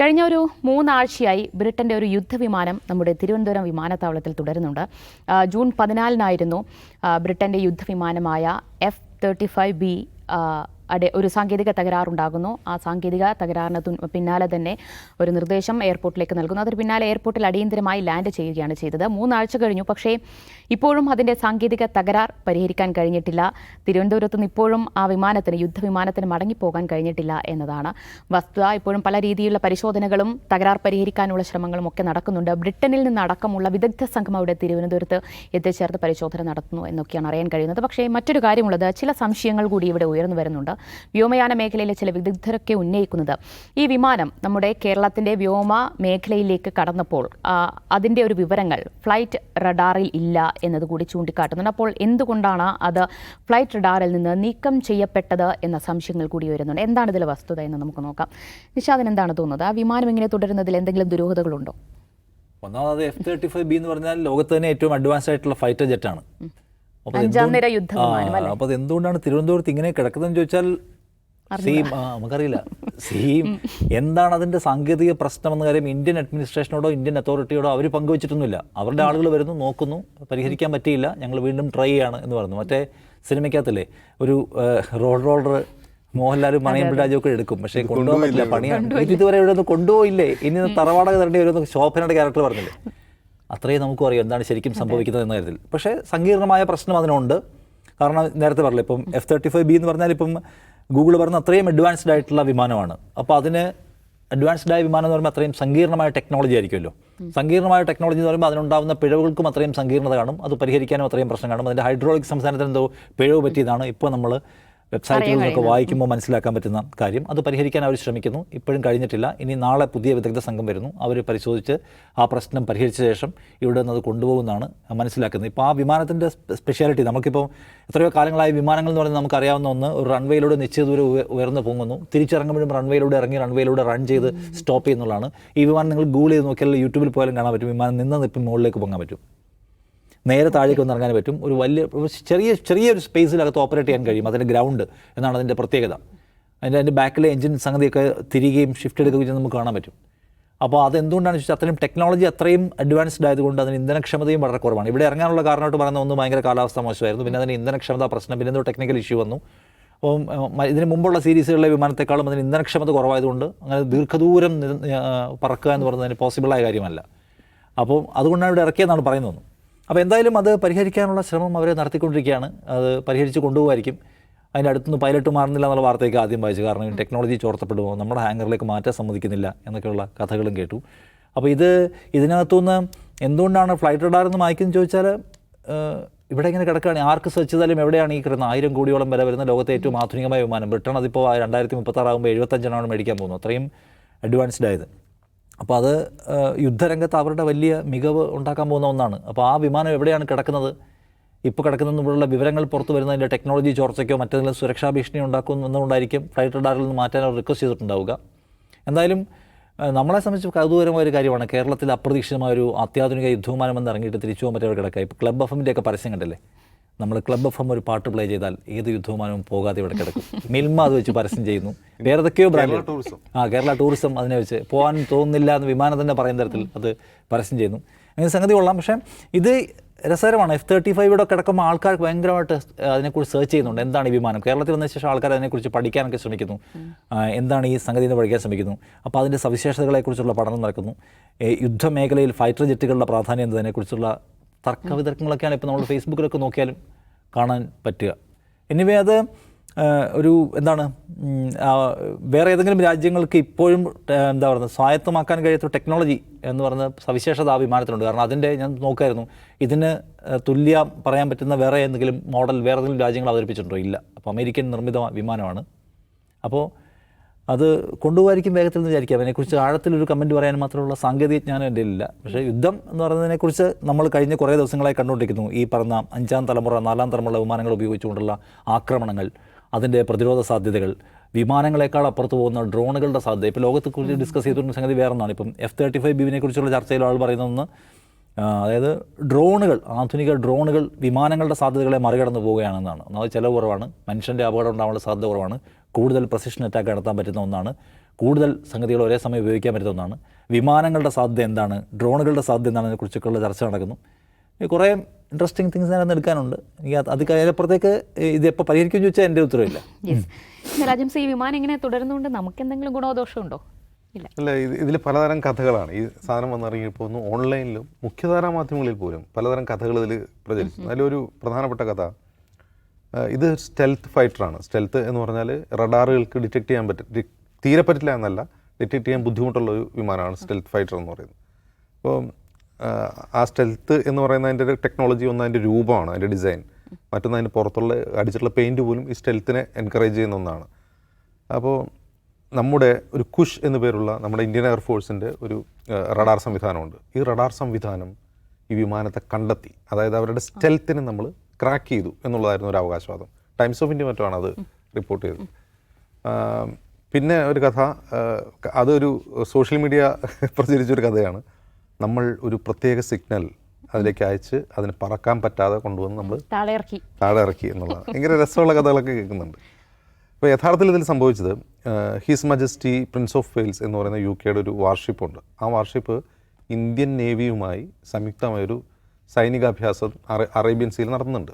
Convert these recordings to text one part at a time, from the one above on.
കഴിഞ്ഞ ഒരു മൂന്നാഴ്ചയായി ബ്രിട്ടന്റെ ഒരു യുദ്ധവിമാനം നമ്മുടെ തിരുവനന്തപുരം വിമാനത്താവളത്തിൽ തുടരുന്നുണ്ട്. ജൂൺ പതിനാലിനായിരുന്നു ബ്രിട്ടന്റെ യുദ്ധവിമാനമായ എഫ് തേർട്ടി ഫൈവ് ബി അടെ ഒരു സാങ്കേതിക തകരാറുണ്ടാകുന്നു. ആ സാങ്കേതിക തകരാറിന് പിന്നാലെ തന്നെ ഒരു നിർദ്ദേശം എയർപോർട്ടിലേക്ക് നൽകുന്നു. അതിന് പിന്നാലെ എയർപോർട്ടിൽ അടിയന്തരമായി ലാൻഡ് ചെയ്യുകയാണ് ചെയ്തത്. മൂന്നാഴ്ച കഴിഞ്ഞു. പക്ഷേ ഇപ്പോഴും അതിന്റെ സാങ്കേതിക തകരാർ പരിഹരിക്കാൻ കഴിഞ്ഞിട്ടില്ല. തിരുവനന്തപുരത്ത് നിന്ന് ഇപ്പോഴും ആ വിമാനത്തിന് യുദ്ധവിമാനത്തിന് മടങ്ങിപ്പോകാൻ കഴിഞ്ഞിട്ടില്ല എന്നതാണ് വസ്തുത. ഇപ്പോഴും പല രീതിയിലുള്ള പരിശോധനകളും തകരാർ പരിഹരിക്കാനുള്ള ശ്രമങ്ങളും ഒക്കെ നടക്കുന്നുണ്ട്. ബ്രിട്ടനിൽ നിന്നടക്കമുള്ള വിദഗ്ധ സംഘം അവിടെ തിരുവനന്തപുരത്ത് എത്തിച്ചേർത്ത് പരിശോധന നടത്തുന്നു എന്നൊക്കെയാണ് അറിയാൻ കഴിയുന്നത്. പക്ഷേ മറ്റൊരു കാര്യമുള്ളത് ചില സംശയങ്ങൾ കൂടി ഇവിടെ ഉയർന്നു വരുന്നുണ്ട്. വ്യോമയാന മേഖലയിലെ ചില വിദഗ്ധരൊക്കെ ഉന്നയിക്കുന്നത്. ഈ വിമാനം നമ്മുടെ കേരളത്തിന്റെ വ്യോമ മേഖലയിലേക്ക് കടന്നപ്പോൾ അതിന്റെ അതിന്റെ ഒരു വിവരങ്ങൾ ഫ്ലൈറ്റ് റഡാറിൽ ഇല്ല എന്നതുകൂടി ചൂണ്ടിക്കാട്ടുന്നുണ്ട്. അപ്പോൾ എന്തുകൊണ്ടാണ് അത് ഫ്ലൈറ്റ് റഡാറിൽ നിന്ന് നീക്കം ചെയ്യപ്പെട്ടത് എന്ന സംശയങ്ങൾ കൂടി വരുന്നുണ്ട് എന്താണ് ഇതിലെ വസ്തുത എന്ന് നമുക്ക് നോക്കാം. നിഷാദിന് എന്താണ് തോന്നുന്നത്? ആ വിമാനം ഇങ്ങനെ തുടരുന്നതിൽ എന്തെങ്കിലും ദുരൂഹതകളുണ്ടോ? ഒന്നാമത് എഫ് തേർട്ടി ഫൈവ് ബി എന്ന് പറഞ്ഞാൽ ലോകത്ത് തന്നെ ഏറ്റവും അഡ്വാൻസ്ഡ് ആയിട്ടുള്ള ഫൈറ്റർ ജെറ്റാണ് അഞ്ചാം എന്തുകൊണ്ട്- നിര യുദ്ധവിമാനം അപ്പോൾ എന്തുകൊണ്ടാണ് തിരുവനന്തപുരത്ത് ഇങ്ങനെ കിടക്കുന്നതെന്ന് ചോദിച്ചാൽ സെയിം നമുക്കറിയില്ല. സെയിം എന്താണ് അതിന്റെ സാങ്കേതിക പ്രശ്നം എന്ന കാര്യം ഇന്ത്യൻ അഡ്മിനിസ്ട്രേഷനോടോ ഇന്ത്യൻ അതോറിറ്റിയോടോ അവർ പങ്കുവച്ചിട്ടൊന്നുമില്ല. അവരുടെ ആളുകൾ വരുന്നു നോക്കുന്നു പരിഹരിക്കാൻ പറ്റിയില്ല. ഞങ്ങൾ വീണ്ടും ട്രൈ ചെയ്യാണ് എന്ന് പറഞ്ഞു മറ്റേ സിനിമയ്ക്കകത്തല്ലേ ഒരു റോഡ് റോളർ മോഹൻലാലും മണിയൻ രാജു ഒക്കെ എടുക്കും. പക്ഷേ കൊണ്ടുപോകാൻ പറ്റില്ല പണിയാണ്. ഇതുവരെ ഇവിടെ ഒന്നും കൊണ്ടുപോയില്ലേ? ഇനി തറവാടക തരേണ്ടി വരുമെന്ന് ശോഭനയുടെ ക്യാരക്ടർ പറഞ്ഞില്ലേ? അത്രയും നമുക്കും അറിയാം എന്താണ് ശരിക്കും സംഭവിക്കുന്നത് എന്ന കാര്യത്തിൽ. പക്ഷേ സങ്കീർണമായ പ്രശ്നം അതിനുണ്ട്. കാരണം നേരത്തെ പറഞ്ഞില്ല ഇപ്പം എഫ് തേർട്ടി ഫൈവ് ബി എന്ന് പറഞ്ഞാൽ ഇപ്പം ഗൂഗിൾ പറഞ്ഞ അത്രയും അഡ്വാൻസ്ഡ് ആയിട്ടുള്ള വിമാനമാണ്. അപ്പോൾ അതിന് അഡ്വാൻസ്ഡ് ആയ വിമാനം എന്ന് പറയുമ്പോൾ അത്രയും സങ്കീർണമായ ടെക്നോളജി ആയിരിക്കുമല്ലോ. സങ്കീർണമായ ടെക്നോളജി എന്ന് പറയുമ്പോൾ അതിനുണ്ടാകുന്ന പിഴവുകൾക്കും അത്രയും സങ്കീർണത കാണും. അത് പരിഹരിക്കാനും അത്രയും പ്രശ്നം കാണും. അതിന്റെ ഹൈഡ്രോളിക് സംസ്ഥാനത്തിന് എന്തോ പിഴവ് പറ്റിയതാണ്. ഇപ്പോൾ നമ്മൾ വെബ്സൈറ്റുകളിൽ നിന്നൊക്കെ വായിക്കുമ്പോൾ മനസ്സിലാക്കാൻ പറ്റുന്ന കാര്യം. അത് പരിഹരിക്കാൻ അവർ ശ്രമിക്കുന്നു. ഇപ്പോഴും കഴിഞ്ഞിട്ടില്ല. ഇനി നാളെ പുതിയ വിദഗ്ധ സംഘം വരുന്നു. അവർ പരിശോധിച്ച് ആ പ്രശ്നം പരിഹരിച്ച ശേഷം ഇവിടെ നിന്ന് അത് കൊണ്ടുപോകുന്നതാണ് മനസ്സിലാക്കുന്നത്. ഇപ്പോൾ ആ വിമാനത്തിന്റെ സ്പെഷ്യാലിറ്റി നമുക്കിപ്പോൾ എത്രയോ കാലങ്ങളായി വിമാനങ്ങൾ എന്ന് പറയുന്നത് നമുക്കറിയാവുന്ന ഒന്ന് ഒരു റൺവേയിലൂടെ നിശ്ചിത ദൂരം ഉയർന്നു പോകുന്നു. തിരിച്ചിറങ്ങുമ്പോഴും റൺവേയിലൂടെ ഇറങ്ങി റൺവേയിലൂടെ റൺ ചെയ്ത് സ്റ്റോപ്പ് ചെയ്യുന്നതാണ് ഈ വിമാനം നിങ്ങൾ ഗൂഗിൾ ചെയ്ത് നോക്കിയാൽ യൂട്യൂബിൽ പോയാലും കാണാൻ പറ്റും. വിമാനം നിന്ന് നിൽപ്പ് മുകളിലേക്ക് പൊങ്ങാൻ പറ്റും. നേരെ താഴേക്ക് വന്ന് ഇറങ്ങാൻ പറ്റും. ഒരു വലിയ ചെറിയ ചെറിയൊരു സ്പേസിലകത്ത് ഓപ്പറേറ്റ് ചെയ്യാൻ കഴിയും. അതിന്റെ ഗ്രൗണ്ട് എന്നാണ് അതിന്റെ പ്രത്യേകത. അതിന്റെ അതിന്റെ ബാക്കിലെ എഞ്ചിൻ സംഗതിയൊക്കെ തിരികെയും ഷിഫ്റ്റ് എടുക്കുകയും ചെയ്യുന്നത് നമുക്ക് കാണാൻ പറ്റും. അപ്പോൾ അതെന്തുകൊണ്ടാണ് ചോദിച്ചാൽ അത്രയും ടെക്നോളജി അത്രയും അഡ്വാൻസ്ഡ് ആയതുകൊണ്ട് അതിന് ഇന്ധനക്ഷമതയും വളരെ കുറവാണ്. ഇവിടെ ഇറങ്ങാനുള്ള കാരണമായിട്ട് പറയുന്ന ഒന്ന് ഭയങ്കര കാലാവസ്ഥ മോശമായിരുന്നു. പിന്നെ അതിന് ഇന്ധനക്ഷമത പ്രശ്നം പിന്നെ എന്തോ ടെക്നിക്കൽ ഇഷ്യൂ വന്നു. അപ്പം ഇതിന് മുമ്പുള്ള സീരീസുകളിലെ വിമാനത്തെക്കാളും അതിന് ഇന്ധനക്ഷമത കുറവായതുകൊണ്ട് അങ്ങനെ ദീർഘദൂരം പറക്കുക എന്ന് പറയുന്നത് അതിന് പോസിബിളായ കാര്യമല്ല. അപ്പോൾ അതുകൊണ്ടാണ് ഇവിടെ ഇറക്കിയെന്നാണ് പറയുന്നത്. അപ്പോൾ എന്തായാലും അത് പരിഹരിക്കാനുള്ള ശ്രമം അവർ നടത്തിക്കൊണ്ടിരിക്കുകയാണ്. അത് പരിഹരിച്ച് കൊണ്ടുപോകുമായിരിക്കും. അതിന്റെ അടുത്തുനിന്ന് പൈലറ്റ് മാറുന്നില്ല എന്നുള്ള വാർത്തയൊക്കെ ആദ്യം വായിച്ചു. കാരണം ടെക്നോളജി ചോർത്തപ്പെടുമോ നമ്മുടെ ഹാങ്കറിലേക്ക് മാറ്റാൻ സമ്മതിക്കുന്നില്ല എന്നൊക്കെയുള്ള കഥകളും കേട്ടു. അപ്പോൾ ഇത് ഇതിനകത്തുനിന്ന് എന്തുകൊണ്ടാണ് ഫ്ലൈറ്റ് റഡാർ എന്ന് വായിക്കുന്നത് ചോദിച്ചാൽ ഇവിടെ ഇങ്ങനെ കിടക്കുകയാണ്. ആർക്ക് സെർച്ച് ചെയ്താലും എവിടെയാണ് ഈ കിടന്ന ആയിരം കോടിയോളം വരെ വരുന്ന ലോകത്തെ ഏറ്റവും ആധുനികമായ വിമാനം. ബ്രിട്ടൺ അതിപ്പോൾ രണ്ടായിരത്തി മുപ്പത്താറാകുമ്പോൾ എഴുപത്തഞ്ചെണ്ണമാണ് മേടിക്കാൻ പോകുന്നത്. അത്രയും അഡ്വാൻസ്ഡ് ആയത്. അപ്പോൾ അത് യുദ്ധരംഗത്ത് അവരുടെ വലിയ മികവ് ഉണ്ടാക്കാൻ പോകുന്ന ഒന്നാണ്. അപ്പോൾ ആ വിമാനം എവിടെയാണ് കിടക്കുന്നത്? ഇപ്പോൾ കിടക്കുന്നതിനുള്ള വിവരങ്ങൾ പുറത്തു വരുന്നതിന്റെ ടെക്നോളജി ചോർച്ചയ്ക്കോ മറ്റെന്തെങ്കിലും സുരക്ഷാ ഭീഷണി ഉണ്ടാക്കും എന്നുകൊണ്ടായിരിക്കും ഫ്ലൈറ്റ് റഡാറിൽ നിന്ന് മാറ്റാൻ അവർ റിക്വസ്റ്റ് ചെയ്തിട്ടുണ്ടാവുക. എന്തായാലും നമ്മളെ സംബന്ധിച്ച് കൗതുകരമായ ഒരു കാര്യമാണ് കേരളത്തിൽ അപ്രതീക്ഷിതമായ ഒരു അത്യാധുനിക യുദ്ധവിമാനം എന്ന് ഇറങ്ങിയിട്ട് തിരിച്ചു പോകാൻ പറ്റിയവർ കിടക്കുക ഇപ്പോൾ ക്ലബ് എഫ് ഒക്കെ പരസ്യം കണ്ടില്ലേ? നമ്മൾ ക്ലബ് എഫ് എം ഒരു പാട്ട് പ്ലേ ചെയ്താൽ ഏത് യുദ്ധവിമാനവും പോകാതെ ഇവിടെ കിടക്കും. മിൽമ അത് വെച്ച് പരസ്യം ചെയ്യുന്നു. വേറെ ഏതൊക്കെയോ ബ്രാൻഡ് ആ കേരള ടൂറിസം അതിനെ വെച്ച് പോകാൻ തോന്നുന്നില്ല എന്ന് വിമാനം തന്നെ പറയുന്ന തരത്തിൽ അത് പരസ്യം ചെയ്യുന്നു. അങ്ങനെ സംഗതി കൊള്ളാം. പക്ഷേ ഇത് രസകരമാണ്. എഫ് തേർട്ടി ഫൈവിടെ കിടക്കുമ്പോൾ ആൾക്കാർക്ക് ഭയങ്കരമായിട്ട് അതിനെക്കുറിച്ച് സെർച്ച് ചെയ്യുന്നുണ്ട്. എന്താണ് ഈ വിമാനം? കേരളത്തിൽ വന്ന ശേഷം ആൾക്കാർ അതിനെക്കുറിച്ച് പഠിക്കാനൊക്കെ ശ്രമിക്കുന്നു. എന്താണ് ഈ സംഗതി എന്ന് പഠിക്കാൻ ശ്രമിക്കുന്നു. അപ്പോൾ അതിന്റെ സവിശേഷതകളെക്കുറിച്ചുള്ള പഠനം നടക്കുന്നു. യുദ്ധമേഖലയിൽ ഫൈറ്റർ ജെറ്റുകളുടെ പ്രാധാന്യം എന്നതിനെക്കുറിച്ചുള്ള തർക്ക വിതർക്കങ്ങളൊക്കെയാണ് ഇപ്പോൾ നമ്മൾ ഫേസ്ബുക്കിലൊക്കെ നോക്കിയാലും കാണാൻ പറ്റുക. എനിവേ അത് ഒരു എന്താണ് വേറെ ഏതെങ്കിലും രാജ്യങ്ങൾക്ക് ഇപ്പോഴും എന്താ പറയുന്നത് സ്വായത്തമാക്കാൻ കഴിയാത്ത ടെക്നോളജി എന്ന് പറയുന്ന സവിശേഷത ആ വിമാനത്തിനുണ്ട് കാരണം അതിന്റെ ഞാൻ നോക്കായിരുന്നു ഇതിന് തുല്യ പറയാൻ പറ്റുന്ന വേറെ എന്തെങ്കിലും മോഡൽ വേറെ ഏതെങ്കിലും രാജ്യങ്ങൾ അവതരിപ്പിച്ചിട്ടുണ്ടോ? ഇല്ല. അപ്പോൾ അമേരിക്കൻ നിർമ്മിത വിമാനമാണ്. അപ്പോൾ അത് കൊണ്ടുപോകായിരിക്കും വേഗത്തിൽ എന്ന് വിചാരിക്കാം. അതിനെക്കുറിച്ച് ആഴത്തിലൊരു കമന്റ് പറയാൻ മാത്രമുള്ള സാങ്കേതിക ജ്ഞാനം എന്റെ ഇല്ല. പക്ഷേ യുദ്ധം എന്ന് പറയുന്നതിനെക്കുറിച്ച് നമ്മൾ കഴിഞ്ഞ കുറേ ദിവസങ്ങളായി കണ്ടുകൊണ്ടിരിക്കുന്നു. ഈ പറഞ്ഞ അഞ്ചാം തലമുറ നാലാം തലമുറ വിമാനങ്ങൾ ഉപയോഗിച്ചുകൊണ്ടുള്ള ആക്രമണങ്ങൾ അതിന്റെ പ്രതിരോധ സാധ്യതകൾ വിമാനങ്ങളെക്കാൾ അപ്പുറത്ത് പോകുന്ന ഡ്രോണുകളുടെ സാധ്യത. ഇപ്പോൾ ലോകത്തെ കുറിച്ച് ഡിസ്കസ് ചെയ്തിട്ടുള്ള സംഗതി വേറെ ഒന്നാണ് ഇപ്പം എഫ് തേർട്ടി ഫൈവ് ബിവിനെ കുറിച്ചുള്ള ചർച്ചയിൽ ആൾ പറയുന്നതെന്ന് അതായത് ഡ്രോണുകൾ ആധുനിക ഡ്രോണുകൾ വിമാനങ്ങളുടെ സാധ്യതകളെ മറികടന്ന് പോവുകയാണെന്നാണ്. ഒന്നാമത് ചിലവ് കുറവാണ്. മനുഷ്യന്റെ അപകടം ഉണ്ടാവാനുള്ള സാധ്യത കുറവാണ്. കൂടുതൽ പ്രസിഷൻ അറ്റാക്ക് നടത്താൻ പറ്റുന്ന ഒന്നാണ്. കൂടുതൽ സംഗതികൾ ഒരേ സമയം ഉപയോഗിക്കാൻ പറ്റുന്ന ഒന്നാണ്. വിമാനങ്ങളുടെ സാധ്യത എന്താണ്? ഡ്രോണുകളുടെ സാധ്യത എന്താണ്? അതിനെക്കുറിച്ചൊക്കെയുള്ള ചർച്ച നടക്കുന്നു. കുറേ ഇൻട്രസ്റ്റിംഗ് തിങ്സ് അതിനകത്ത് എടുക്കാനുണ്ട്. എനിക്ക് അത് അതിനപ്പുറത്തേക്ക് ഇത് എപ്പോൾ പരിഹരിക്കുമെന്ന് ചോദിച്ചാൽ എന്റെ ഉത്തരവില്ല. യെസ് രാജംസ് ഈ വിമാനം ഇങ്ങനെ തുടരുന്നതുകൊണ്ട് നമുക്ക് എന്തെങ്കിലും ഗുണമോ ദോഷമോ ഉണ്ടോ ഇല്ല അല്ല ഇത് ഇതിൽ പലതരം കഥകളാണ്. ഈ സാധനം വന്നിറങ്ങിയപ്പോൾ ഒന്ന് ഓൺലൈനിലും മുഖ്യധാരാ മാധ്യമങ്ങളിൽ പോലും പലതരം കഥകൾ ഇതിൽ പ്രചരിച്ചു. അതിലൊരു പ്രധാനപ്പെട്ട കഥ ഇത് സ്റ്റെൽത്ത് ഫൈറ്ററാണ് സ്റ്റെൽത്ത് എന്ന് പറഞ്ഞാൽ റഡാറുകൾക്ക് ഡിറ്റക്ട് ചെയ്യാൻ പറ്റും. തീരെ പറ്റില്ല എന്നല്ല ഡിറ്റക്ട് ചെയ്യാൻ ബുദ്ധിമുട്ടുള്ള ഒരു വിമാനമാണ് സ്റ്റെൽത്ത് ഫൈറ്റർ എന്ന് പറയുന്നത്. അപ്പോൾ ആ സ്റ്റെൽത്ത് എന്ന് പറയുന്ന അതിന്റെ ടെക്നോളജി ഒന്ന് അതിന്റെ രൂപമാണ് അതിന്റെ ഡിസൈൻ മറ്റൊന്ന് അതിന്റെ പുറത്തുള്ള അടിച്ചിട്ടുള്ള പെയിന്റ് പോലും ഈ സ്റ്റെൽത്തിനെ എൻകറേജ് ചെയ്യുന്ന ഒന്നാണ്. അപ്പോൾ നമ്മുടെ ഒരു കുഷ് എന്ന് പേരുള്ള നമ്മുടെ ഇന്ത്യൻ എയർഫോഴ്സിന്റെ ഒരു റഡാർ സംവിധാനമുണ്ട്. ഈ റഡാർ സംവിധാനം ഈ വിമാനത്തെ കണ്ടെത്തി. അതായത് അവരുടെ സ്റ്റെൽത്തിനെ നമ്മൾ ക്രാക്ക് ചെയ്തു എന്നുള്ളതായിരുന്നു ഒരു അവകാശവാദം. ടൈംസ് ഓഫ് ഇന്ത്യ മറ്റുമാണ് അത് റിപ്പോർട്ട് ചെയ്തത്. പിന്നെ ഒരു കഥ അതൊരു സോഷ്യൽ മീഡിയ പ്രചരിച്ചൊരു കഥയാണ്. നമ്മൾ ഒരു പ്രത്യേക സിഗ്നൽ അതിലേക്ക് അയച്ച് അതിന് പറക്കാൻ പറ്റാതെ കൊണ്ടുവന്ന് നമ്മൾ താഴെ ഇറക്കി താഴെ ഇറക്കി എന്നുള്ളതാണ്. ഭയങ്കര രസമുള്ള കഥകളൊക്കെ കേൾക്കുന്നുണ്ട്. അപ്പോൾ യഥാർത്ഥത്തിൽ ഇതിൽ സംഭവിച്ചത് his majesty prince of Wales എന്ന് പറയുന്ന യു കെയുടെ ഒരു വാർഷിപ്പുണ്ട് ആ വാർഷിപ്പ് ഇന്ത്യൻ നേവിയുമായി സംയുക്തമായൊരു സൈനികാഭ്യാസം അറേ- അറേബ്യൻ സീൽ നടത്തുന്നുണ്ട്.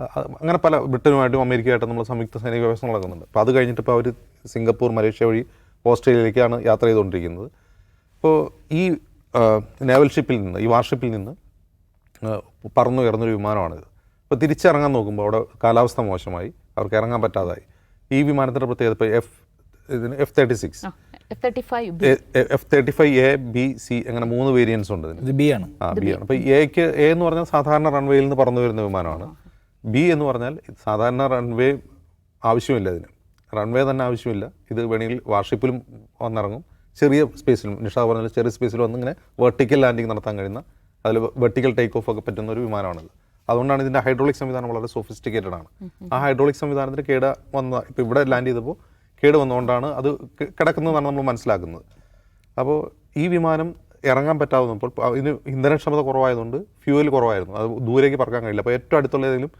അങ്ങനെ പല ബ്രിട്ടനുമായിട്ടും അമേരിക്കയായിട്ടും നമ്മൾ സംയുക്ത സൈനിക അഭ്യാസം നടക്കുന്നുണ്ട്. അപ്പോൾ അത് കഴിഞ്ഞിട്ട് ഇപ്പോൾ അവർ സിംഗപ്പൂർ മലേഷ്യ വഴി ഓസ്ട്രേലിയയിലേക്കാണ് യാത്ര ചെയ്തുകൊണ്ടിരിക്കുന്നത്. അപ്പോൾ ഈ നേവൽ ഷിപ്പിൽ നിന്ന് ഈ വാർഷിപ്പിൽ നിന്ന് പറന്നു പറന്നുയർന്നൊരു വിമാനമാണിത്. അപ്പോൾ തിരിച്ചിറങ്ങാൻ നോക്കുമ്പോൾ അവിടെ കാലാവസ്ഥ മോശമായി. അവർക്ക് ഇറങ്ങാൻ പറ്റാതായി. ഈ വിമാനത്തിന്റെ പ്രത്യേകത ഇപ്പോൾ എഫ് ഇതിന് F thirty six F thirty five F thirty five A B C അങ്ങനെ മൂന്ന് വേരിയൻസ് ഉണ്ട് ഇതിന്. ഇത് ബി ആണ്. ആ ബി ആണ്. അപ്പോൾ എക്ക് എ എന്ന് പറഞ്ഞാൽ സാധാരണ റൺവേയിൽ നിന്ന് പറന്നു വരുന്ന വിമാനമാണ്. ബി എന്ന് പറഞ്ഞാൽ സാധാരണ റൺവേ ആവശ്യമില്ല ഇതിന്. റൺവേ തന്നെ ആവശ്യമില്ല. ഇത് വേണമെങ്കിൽ വാർഷിപ്പിലും വന്നിറങ്ങും. ചെറിയ സ്പേസിലും നിഷ പറഞ്ഞാൽ ചെറിയ സ്പേസിലും വന്ന് ഇങ്ങനെ വെർട്ടിക്കൽ ലാൻഡിങ് നടത്താൻ കഴിയുന്ന അതിൽ വെർട്ടിക്കൽ ടേക്ക് ഓഫ് ഒക്കെ പറ്റുന്ന ഒരു വിമാനമാണല്ലോ അതുകൊണ്ടാണ് ഇതിന്റെ ഹൈഡ്രോളിക് സംവിധാനം വളരെ സോഫിസ്റ്റിക്കേറ്റഡ് ആണ്. ആ ഹൈഡ്രോളിക് സംവിധാനത്തിന് കേട വന്ന ഇപ്പോൾ ഇവിടെ ലാൻഡ് ചെയ്തപ്പോൾ കേട് വന്നുകൊണ്ടാണ് അത് കിടക്കുന്നതെന്നാണ് നമ്മൾ മനസ്സിലാക്കുന്നത്. അപ്പോൾ ഈ വിമാനം ഇറങ്ങാൻ പറ്റാവുന്നപ്പോൾ ഇതിന് ഇന്ധനക്ഷമത കുറവായതുകൊണ്ട് ഫ്യൂവൽ കുറവായിരുന്നു. അത് ദൂരേക്ക് പറക്കാൻ കഴിയില്ല. അപ്പോൾ ഏറ്റവും അടുത്തുള്ള ഏതെങ്കിലും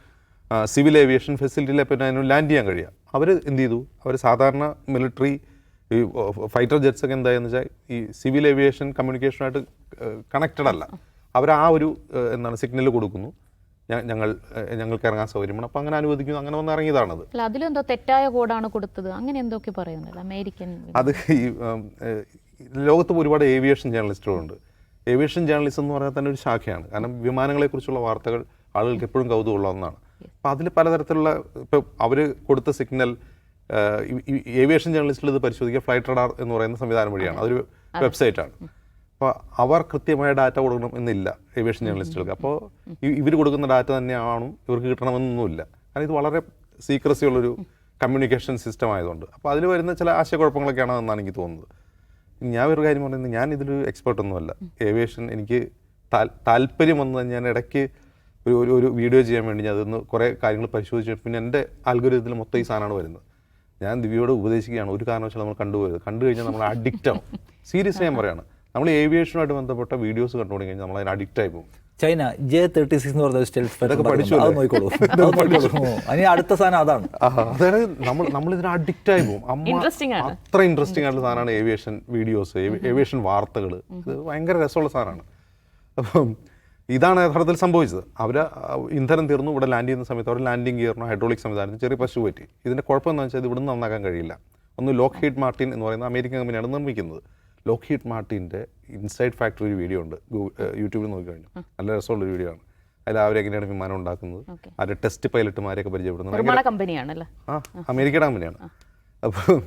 സിവിൽ ഏവിയേഷൻ ഫെസിലിറ്റിയിലെ പിന്നെ അതിന് ലാൻഡ് ചെയ്യാൻ കഴിയുക അവർ എന്ത് ചെയ്തു? അവർ സാധാരണ മിലിറ്ററി ഈ ഫൈറ്റർ ജെറ്റ്സ് ഒക്കെ എന്തായെന്ന് വെച്ചാൽ ഈ സിവിൽ ഏവിയേഷൻ കമ്മ്യൂണിക്കേഷനായിട്ട് കണക്റ്റഡ് അല്ല അവർ ആ ഒരു എന്താണ് സിഗ്നൽ കൊടുക്കുന്നു. ഞങ്ങൾ ഞങ്ങൾക്ക് ഇറങ്ങാൻ സൗകര്യമാണ് അപ്പോൾ അങ്ങനെ അനുവദിക്കുന്നു. അങ്ങനെ വന്ന് ഇറങ്ങിയതാണത്. അല്ല അതിലെന്തോ തെറ്റായ കോഡാണ് കൊടുത്തത്. അങ്ങനെ എന്തൊക്കെ പറയുന്നത്? അമേരിക്കൻ അത് ഈ ലോകത്ത് ഒരുപാട് ഏവിയേഷൻ ജേർണലിസ്റ്റുകളുണ്ട്. ഏവിയേഷൻ ജേർണലിസം എന്ന് പറഞ്ഞാൽ തന്നെ ഒരു ശാഖയാണ്. കാരണം വിമാനങ്ങളെക്കുറിച്ചുള്ള വാർത്തകൾ ആളുകൾക്ക് എപ്പോഴും കൗതുകമുള്ള ഒന്നാണ്. അപ്പം അതിൽ പലതരത്തിലുള്ള ഇപ്പോൾ അവർ കൊടുത്ത സിഗ്നൽ ഏവിയേഷൻ ജേർണലിസ്റ്റിൽ ഇത് പരിശോധിക്കുക ഫ്ലൈറ്റ് റഡാർ എന്ന് പറയുന്ന സംവിധാനം വഴിയാണ്. അതൊരു വെബ്സൈറ്റാണ്. അപ്പോൾ അവർ കൃത്യമായ ഡാറ്റ കൊടുക്കണം എന്നില്ല ഏവിയേഷൻ ജേർണലിസ്റ്റുകൾക്ക് അപ്പോൾ ഇവർ കൊടുക്കുന്ന ഡാറ്റ തന്നെയാണ് ഇവർക്ക് കിട്ടണമെന്നൊന്നുമില്ല. കാരണം ഇത് വളരെ സീക്രസി ഉള്ളൊരു കമ്മ്യൂണിക്കേഷൻ സിസ്റ്റം ആയതുകൊണ്ട്. അപ്പോൾ അതിൽ വരുന്ന ചില ആശയക്കുഴപ്പങ്ങളൊക്കെയാണ് എന്നാണ് എനിക്ക് തോന്നുന്നത്. ഞാൻ ഒരു കാര്യം പറയുന്നത് ഞാൻ ഇതിലൊരു എക്സ്പേർട്ട് ഒന്നുമല്ല. ഏവിയേഷൻ എനിക്ക് താൽ- താല്പര്യം വന്നത് ഞാൻ ഇടയ്ക്ക് ഒരു ഒരു ഒരു വീഡിയോ ചെയ്യാൻ വേണ്ടി ഞാൻ അതൊന്ന് കുറേ കാര്യങ്ങൾ പരിശോധിച്ചു പിന്നെ എന്റെ ആൽഗോരിതത്തിൽ മൊത്തം ഈ സാധനമാണ് വരുന്നത്. ഞാൻ ദിവ്യയോട് ഉപദേശിക്കുകയാണ്. ഒരു കാരണവശാലും നമ്മൾ കണ്ടുപോയത് കണ്ടു കഴിഞ്ഞാൽ നമ്മൾ അഡിക്റ്റ് സീരിയസ് ഞാൻ പറയാണ്. നമ്മൾ ഏവിയേഷനുമായിട്ട് ബന്ധപ്പെട്ട വീഡിയോസ് കണ്ടുകൊണ്ട് കഴിഞ്ഞാൽ നമ്മൾ അതിന് അഡിക്റ്റ് ആയി പോകും. ചൈന ജെ തേർട്ടി സിക്സ് എന്ന് പറഞ്ഞ സ്റ്റെൽത്ത് ഇതൊക്കെ പഠിച്ചു അത്? നോക്കിക്കോളൂ. അതിന് അടുത്ത സാധനം അതാണ്. അതായത് നമ്മൾ നമ്മൾ ഇതിന് അഡിക്റ്റ് ആയി പോകും. അമ്മ അത്ര ഇൻട്രസ്റ്റിംഗ് ആയിട്ടുള്ള സാധനമാണ് ഏവിയേഷൻ വീഡിയോസ് ഏവിയേഷൻ വാർത്തകൾ ഇത് ഭയങ്കര രസമുള്ള സാധനമാണ്. അപ്പം ഇതാണ് യഥാർത്ഥത്തിൽ സംഭവിച്ചത്. അവർ ഇന്ധനം തീർന്നു ഇവിടെ ലാൻഡ് ചെയ്യുന്ന സമയത്ത് അവർ ലാൻഡിങ് ഗിയറിനോ ഹൈഡ്രോളിക് സംവിധാനത്തിന് ചെറിയ പശു പറ്റി. ഇതിന്റെ കുഴപ്പം എന്താണെന്ന് വെച്ചാൽ ഇത് ഇവിടുന്ന് നന്നാക്കാൻ കഴിയില്ല. ഒന്ന് ലോക്ക് ഹീഡ് മാർട്ടിൻ എന്ന് പറയുന്ന അമേരിക്കൻ കമ്പനിയാണ് നിർമ്മിക്കുന്നത്. ലോക്ക് ഹീറ്റ് മാർട്ടിന്റെ ഇൻസൈഡ് ഫാക്ടറി ഒരു വീഡിയോ ഉണ്ട്. യൂട്യൂബിൽ നോക്കി കഴിഞ്ഞു. നല്ല രസമുള്ള ഒരു വീഡിയോ ആണ്. അതിൽ അവരെങ്ങനെയാണ് വിമാനം ഉണ്ടാക്കുന്നത്. അവരുടെ ടെസ്റ്റ് പൈലറ്റുമാരെയൊക്കെ പരിചയപ്പെടുന്നത്. കമ്പനിയാണല്ലേ? ആ അമേരിക്കയുടെ കമ്പനിയാണ്. അപ്പോൾ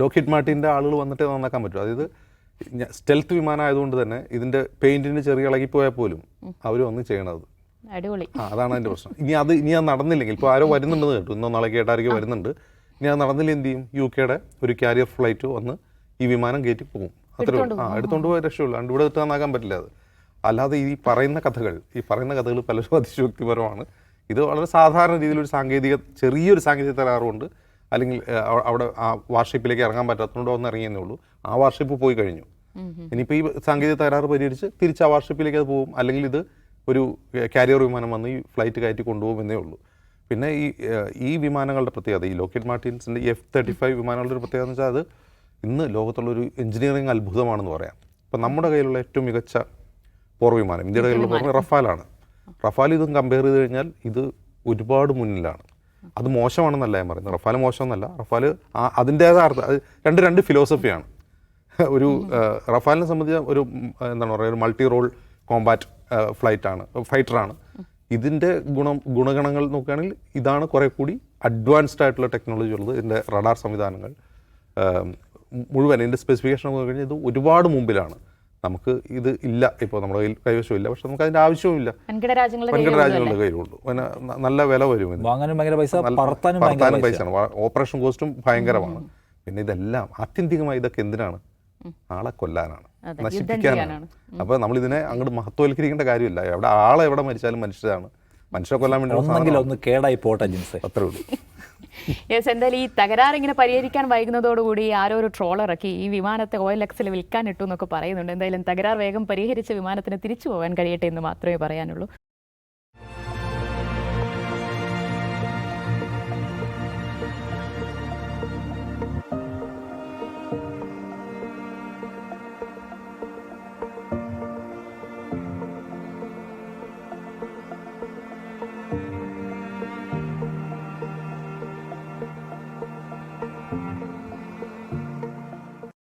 ലോക്കിഡ് മാർട്ടിന്റെ ആളുകൾ വന്നിട്ട് നന്നാക്കാൻ പറ്റും. അതായത് സ്റ്റെൽത്ത് വിമാനം ആയതുകൊണ്ട് തന്നെ ഇതിന്റെ പെയിന്റിന് ചെറിയ ഇളകിപ്പോയാൽ പോലും അവർ വന്ന് ചെയ്യണത്. അടിപൊളി. അതാണ് അതിന്റെ പ്രശ്നം. ഇനി അത് ഇനി അത് നടന്നില്ലെങ്കിൽ ഇപ്പോൾ ആരോ വരുന്നുണ്ടെന്ന് കേട്ടു. ഇന്നോ നാളെ കേട്ടായിരിക്കും വരുന്നുണ്ട്. ഇനി അത് നടന്നില്ല എന്ത് ചെയ്യും? യു കെയുടെ ഒരു കാരിയർ ഫ്ലൈറ്റ് വന്ന് ഈ വിമാനം കയറ്റി പോകും. അത്രേ ഉള്ളൂ. ആ എടുത്തോണ്ട് പോയ രക്ഷയുള്ളൂ. അണ്ട് ഇവിടെ ഇട്ട് നന്നാക്കാൻ പറ്റില്ല അത്. അല്ലാതെ ഈ പറയുന്ന കഥകൾ ഈ പറയുന്ന കഥകൾ പലരും അതിശയോക്തിപരമാണ്. ഇത് വളരെ സാധാരണ രീതിയിലൊരു സാങ്കേതിക ചെറിയൊരു സാങ്കേതിക തകരാറുണ്ട്. അല്ലെങ്കിൽ അവിടെ ആ വാർഷിപ്പിലേക്ക് ഇറങ്ങാൻ പറ്റാത്തതുകൊണ്ട് ഒന്ന് ഇറങ്ങിയെന്നേ ഉള്ളൂ. ആ വാർഷിപ്പ് പോയി കഴിഞ്ഞു. ഇനിയിപ്പോൾ ഈ സാങ്കേതിക തകരാറ് പരിഹരിച്ച് തിരിച്ച് ആ വാർഷിപ്പിലേക്ക് അത് പോകും അല്ലെങ്കിൽ ഇത് ഒരു കാരിയർ വിമാനം വന്ന് ഈ ഫ്ലൈറ്റ് കയറ്റി കൊണ്ടുപോകും എന്നേ ഉള്ളൂ. പിന്നെ ഈ ഈ വിമാനങ്ങളുടെ പ്രത്യേകത ഈ ലോക്കറ്റ് മാർട്ടിൻസിന്റെ എഫ് തേർട്ടി ഫൈവ് വിമാനങ്ങളുടെ ഒരു പ്രത്യേകത എന്ന് വെച്ചാൽ അത് ഇന്ന് ലോകത്തുള്ളൊരു എഞ്ചിനീയറിംഗ് അത്ഭുതമാണെന്ന് പറയാം. ഇപ്പം നമ്മുടെ കയ്യിലുള്ള ഏറ്റവും മികച്ച പോർ വിമാനം ഇന്ത്യയുടെ കയ്യിലുള്ള പോർ റഫാലാണ്. റഫാൽ ഇതും കമ്പയർ ചെയ്ത് കഴിഞ്ഞാൽ ഇത് ഒരുപാട് മുന്നിലാണ്. അത് മോശമാണെന്നല്ല ഞാൻ പറയുന്നത്. റഫാൽ മോശമെന്നല്ല. റഫാൽ അതിന്റേതായ അർത്ഥം രണ്ട് രണ്ട് ഫിലോസഫിയാണ് ഒരു റഫാലിനെ സംബന്ധിച്ച ഒരു എന്താണ് പറയുക ഒരു മൾട്ടി റോൾ കോമ്പാറ്റ് ഫ്ലൈറ്റ് ആണ് ഫൈറ്ററാണ് ഇതിന്റെ ഗുണം ഗുണഗണങ്ങൾ നോക്കുകയാണെങ്കിൽ ഇതാണ് കുറെ കൂടി അഡ്വാൻസ്ഡ് ആയിട്ടുള്ള ടെക്നോളജി ഉള്ളത് ഇതിന്റെ റഡാർ സംവിധാനങ്ങൾ. മുഴുവൻ ഇതിന്റെ സ്പെസിഫിക്കേഷൻ നോക്കി കഴിഞ്ഞാൽ ഇത് ഒരുപാട് മുമ്പിലാണ്. നമുക്ക് ഇത് ഇല്ല. ഇപ്പോൾ നമ്മുടെ കയ്യിൽ കൈവശമില്ല പക്ഷെ നമുക്ക് അതിന്റെ ആവശ്യവുമില്ല. വൻകിട രാജ്യങ്ങളുടെ കയ്യിലുണ്ട്. പിന്നെ നല്ല വില വരും പറത്താനും പൈസയാണ്. ഓപ്പറേഷൻ കോസ്റ്റും ഭയങ്കരമാണ്. പിന്നെ ഇതെല്ലാം ആത്യന്തികമായി ഇതൊക്കെ എന്തിനാണ്? ആളെ കൊല്ലാനാണ്. നശിപ്പിക്കാനാണ്. ചെയ്യാനാണ്. അപ്പൊ നമ്മൾ ഇതിനെ അങ്ങോട്ട് മഹത്വവൽക്കരിക്കേണ്ട കാര്യമില്ല. എവിടെ ആളെ എവിടെ മരിച്ചാലും മനുഷ്യരാണ്. മനുഷ്യരെ കൊല്ലാൻ വേണ്ടി ഒന്ന് കേടായി പോട്ടെ ജിൻസെ. അത്രേ ഉള്ളൂ. യെസ് എന്തായാലും ഈ തകരാർ ഇങ്ങനെ പരിഹരിക്കാൻ വൈകുന്നതോടുകൂടി ആരോ ഒരു ട്രോൾ ഇറക്കി ഈ വിമാനത്തെ ഓയിൽ എക്സിൽ വിൽക്കാൻ ഇട്ടു എന്നൊക്കെ പറയുന്നുണ്ട്. എന്തായാലും തകരാർ വേഗം പരിഹരിച്ച് വിമാനത്തിന് തിരിച്ചു പോകാൻ കഴിയട്ടെ എന്ന് മാത്രമേ പറയാനുള്ളൂ.